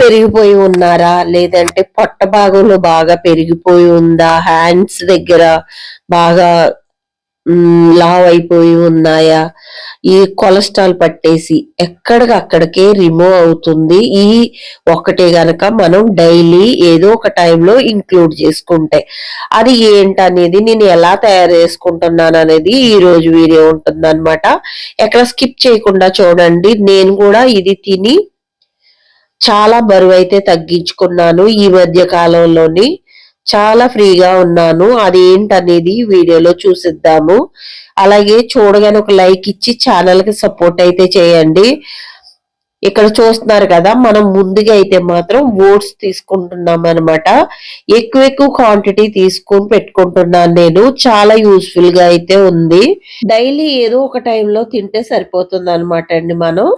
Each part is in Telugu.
పెరిగిపోయి ఉన్నారా? లేదంటే పొట్ట భాగంలో బాగా పెరిగిపోయి ఉందా? హ్యాండ్స్ దగ్గర బాగా లావ్ అయిపోయి ఉన్నాయా? ఈ కొలెస్ట్రాల్ పట్టేసి ఎక్కడికి అక్కడికే రిమూవ్ అవుతుంది. ఈ ఒక్కటే గనక మనం డైలీ ఏదో ఒక టైంలో ఇంక్లూడ్ చేసుకుంటే. అది ఏంటనేది నేను ఎలా తయారు చేసుకుంటున్నాను అనేది ఈ రోజు వీడియో ఉంటుంది అనమాట ఎక్కడ స్కిప్ చేయకుండా చూడండి. నేను కూడా ఇది తిని చాలా బరువు అయితే తగ్గించుకున్నాను ఈ మధ్య కాలంలోని. చాలా ఫ్రీగా ఉన్నాను. అది ఏంటనేది వీడియోలో చూసిద్దాము. అలాగే చూడగానే ఒక లైక్ ఇచ్చి ఛానల్కి సపోర్ట్ అయితే చేయండి. ఇక్కడ చూస్తున్నారు కదా మనం ముందుగా అయితే మాత్రం ఓట్స్ తీసుకుంటున్నాం అనమాట ఎక్కువ ఎక్కువ క్వాంటిటీ తీసుకొని పెట్టుకుంటున్నాను నేను. చాలా యూస్ఫుల్గా అయితే ఉంది. డైలీ ఏదో ఒక టైంలో తింటే సరిపోతుంది అనమాట అండి మనం.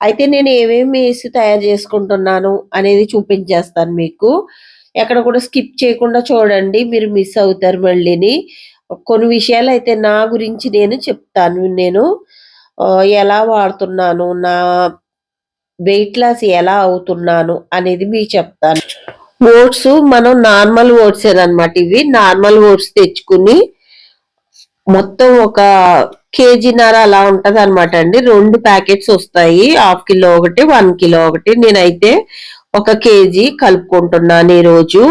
అయితే నేను ఏమేమి వేసి తయారు చేసుకుంటున్నాను అనేది చూపించేస్తాను మీకు. ఎక్కడ కూడా స్కిప్ చేయకుండా చూడండి మీరు మిస్ అవుతారు మళ్ళీని. కొన్ని విషయాలు అయితే నా గురించి నేను చెప్తాను. నేను ఎలా వాడుతున్నాను నా వెయిట్ లాస్ ఎలా అవుతున్నాను అనేది మీకు చెప్తాను. ఓట్స్ మనం నార్మల్ ఓట్స్ అనమాట ఇవి. నార్మల్ ఓట్స్ తెచ్చుకుని మొత్తం ఒక కేజీన్నర అలా ఉంటది అనమాట అండి. రెండు ప్యాకెట్స్ వస్తాయి. హాఫ్ కిలో ఒకటి వన్ కిలో ఒకటి. నేనైతే ఒక కేజీ కలుపుకుంటున్నాను ఈరోజు.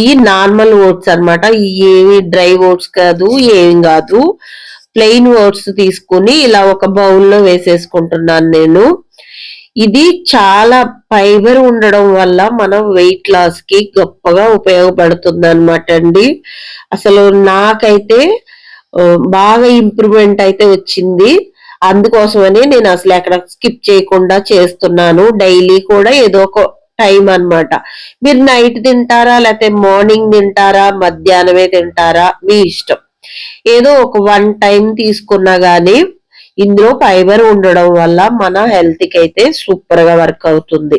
ఈ నార్మల్ ఓట్స్ అనమాట ఏవి డ్రై ఓట్స్ కాదు ఏం కాదు. ప్లెయిన్ ఓట్స్ తీసుకుని ఇలా ఒక బౌల్లో వేసేసుకుంటున్నాను నేను. ఇది చాలా ఫైబర్ ఉండడం వల్ల మనం వెయిట్ లాస్కి గొప్పగా ఉపయోగపడుతుంది అనమాట అండి. అసలు నాకైతే బాగా ఇంప్రూవ్మెంట్ అయితే వచ్చింది. అందుకోసమని నేను అసలు ఎక్కడ స్కిప్ చేయకుండా చేస్తున్నాను. డైలీ కూడా ఏదో ఒక టైం అన్నమాట. మీరు నైట్ తింటారా? లేకపోతే మార్నింగ్ తింటారా? మధ్యాహ్నమే తింటారా? మీ ఇష్టం. ఏదో ఒక వన్ టైం తీసుకున్నా కానీ ఇందులో ఫైబర్ ఉండడం వల్ల మన హెల్త్కి అయితే సూపర్గా వర్క్ అవుతుంది.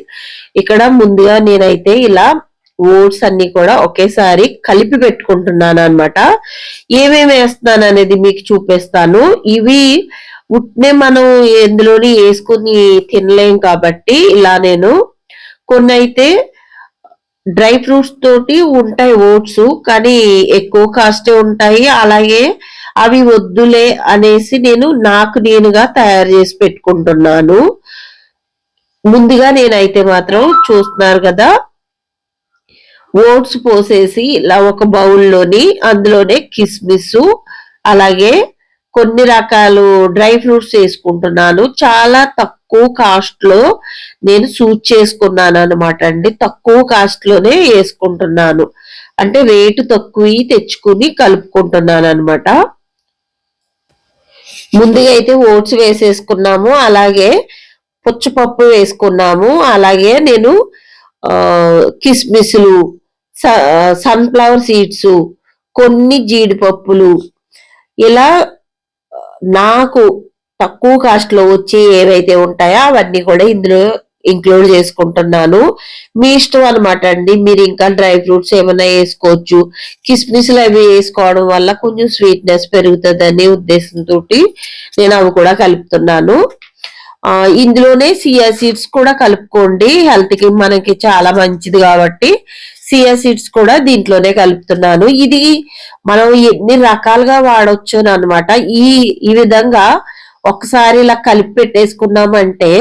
ఇక్కడ ముందుగా నేనైతే ఇలా ఓట్స్ అన్ని కూడా ఒకేసారి కలిపి పెట్టుకుంటున్నాను అన్నమాట ఏమేమి వేస్తున్నాను అనేది మీకు చూపిస్తాను. ఇవి ఉట్నే మనం ఎందులోని వేసుకుని తినలేం కాబట్టి ఇలా నేను కొన్ని అయితే డ్రై ఫ్రూట్స్ తోటి ఉంటాయి ఓట్స్ కానీ ఎక్కువ కాస్టే ఉంటాయి. అలాగే అవి వద్దులే అనేసి నేను నాకు నేనుగా తయారు చేసి పెట్టుకుంటున్నాను. ముందుగా నేనైతే మాత్రం చూస్తున్నారు కదా ఓట్స్ పోసేసి ఇలా ఒక బౌల్లోని అందులోనే కిస్మిస్ అలాగే కొన్ని రకాలు డ్రై ఫ్రూట్స్ వేసుకుంటున్నాను. చాలా తక్కువ కాస్ట్లో నేను సూట్ చేసుకున్నాను అనమాట అండి. తక్కువ కాస్ట్లోనే వేసుకుంటున్నాను. అంటే రేటు తక్కువ తెచ్చుకుని కలుపుకుంటున్నాను అనమాట ముందుగా అయితే ఓట్స్ వేసేసుకున్నాము. అలాగే పుచ్చపప్పు వేసుకున్నాము. అలాగే నేను ఆ, కిస్మిస్లు సన్ఫ్లవర్ సీడ్స్ కొన్ని జీడిపప్పులు. ఇలా నాకు తక్కువ కాస్ట్లో వచ్చి ఏవైతే ఉంటాయో అవన్నీ కూడా ఇందులో ఇంక్లూడ్ చేసుకుంటున్నాను. మీ ఇష్టం అనమాట అండి. మీరు ఇంకా డ్రై ఫ్రూట్స్ ఏమైనా వేసుకోవచ్చు. కిస్మిస్లు అవి వేసుకోవడం వల్ల కొంచెం స్వీట్నెస్ పెరుగుతుందనే ఉద్దేశంతో నేను అవి కూడా కలుపుతున్నాను. ఇందులోనే సియా సీడ్స్ కూడా కలుపుకోండి. హెల్త్కి మనకి చాలా మంచిది కాబట్టి సియా సీడ్స్ కూడా దీంట్లోనే కలుపుతున్నాను. ఇది మనం ఎన్ని రకాలుగా వాడవచ్చు అనమాట ఈ ఈ విధంగా ఒకసారి ఇలా కలిపి పెట్టేసుకున్నామంటే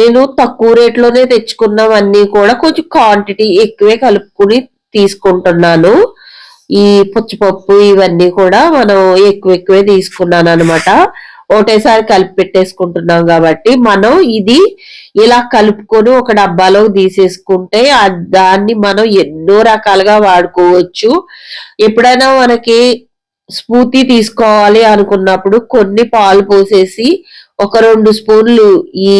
నేను తక్కువ రేట్లోనే తెచ్చుకున్నవన్నీ కూడా కొంచెం క్వాంటిటీ ఎక్కువే కలుపుకుని తీసుకుంటున్నాను. ఈ పుచ్చిపప్పు ఇవన్నీ కూడా మనం ఎక్కువ ఎక్కువే తీసుకున్నాను అనమాట ఒకటేసారి కలిపి పెట్టేసుకుంటున్నాం కాబట్టి మనం ఇది ఇలా కలుపుకొని ఒక డబ్బాలో తీసేసుకుంటే దాన్ని మనం ఎన్నో రకాలుగా వాడుకోవచ్చు. ఎప్పుడైనా మనకి స్మూతీ తీసుకోవాలి అనుకున్నప్పుడు కొన్ని పాలు పోసేసి ఒక రెండు స్పూన్లు ఈ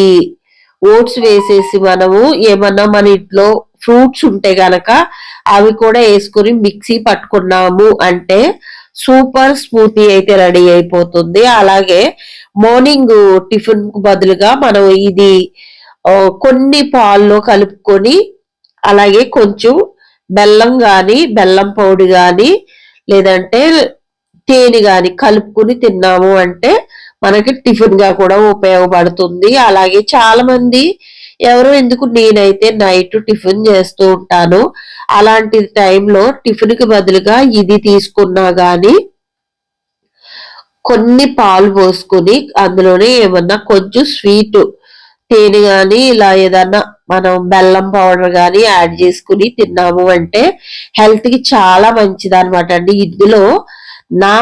ఓట్స్ వేసేసి మనము ఏమన్నా మన ఇంట్లో ఫ్రూట్స్ ఉంటే గనక అవి కూడా వేసుకుని మిక్సీ పట్టుకున్నాము అంటే సూపర్ స్మూతీ అయితే రెడీ అయిపోతుంది. అలాగే మార్నింగ్ టిఫిన్కు బదులుగా మనం ఇది కొన్ని పాల్లో కలుపుకొని అలాగే కొంచెం బెల్లం గాని బెల్లం పౌడి గాని లేదంటే తేనె గాని కలుపుకుని తిన్నాము అంటే మనకి టిఫిన్గా కూడా ఉపయోగపడుతుంది. అలాగే చాలా మంది ఎవరు ఎందుకు నేనైతే నైట్ టిఫిన్ చేస్తూ ఉంటాను అలాంటి టైంలో టిఫిన్కి బదులుగా ఇది తీసుకున్నా గానీ కొన్ని పాలు పోసుకొని అందులోనే ఏమన్నా కొంచెం స్వీట్ తేనె కానీ ఇలా ఏదన్నా మనం బెల్లం పౌడర్ కానీ యాడ్ చేసుకుని తిన్నాము అంటే హెల్త్కి చాలా మంచిది అనమాట అండి. ఇందులో నా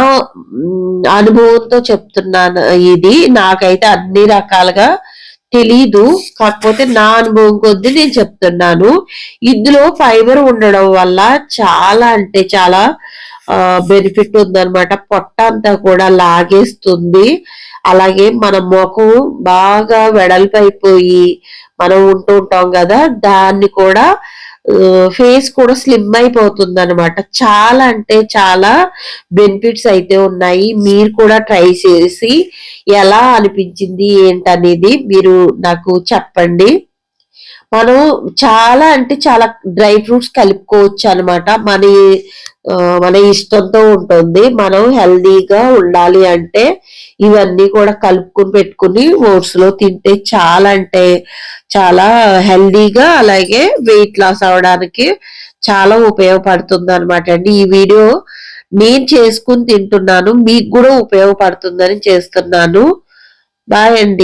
అనుభవంతో చెప్తున్నాను ఇది. నాకైతే అన్ని రకాలుగా తెలీదు. కాకపోతే నా అనుభవం కొద్దీ నేను చెప్తున్నాను. ఇందులో ఫైబర్ ఉండడం వల్ల చాలా అంటే చాలా బెనిఫిట్ ఉందన్నమాట. పొట్ట అంతా కూడా లాగేస్తుంది. అలాగే మన ముఖం బాగా వెడల్పైపోయి మనం ఉంటూ ఉంటాం కదా దాన్ని కూడా ఫేస్ కూడా స్లిమ్ అయిపోతుంది అనమాట చాలా అంటే చాలా బెనిఫిట్స్ అయితే ఉన్నాయి. మీరు కూడా ట్రై చేసి ఎలా అనిపించింది ఏంటనేది మీరు నాకు చెప్పండి. మనం చాలా అంటే చాలా డ్రై ఫ్రూట్స్ కలుపుకోవచ్చు అనమాట మన మన ఇష్టంతో ఉంటుంది. మనం హెల్దీగా ఉండాలి అంటే ఇవన్నీ కూడా కలుపుకొని పెట్టుకుని ఓట్స్లో తింటే చాలా అంటే చాలా హెల్దీగా అలాగే వెయిట్ లాస్ అవడానికి చాలా ఉపయోగపడుతుంది అనమాట అండి. ఈ వీడియో నేను చేసుకుని తింటున్నాను మీకు కూడా ఉపయోగపడుతుందని చేస్తున్నాను. బాయ్ అండి.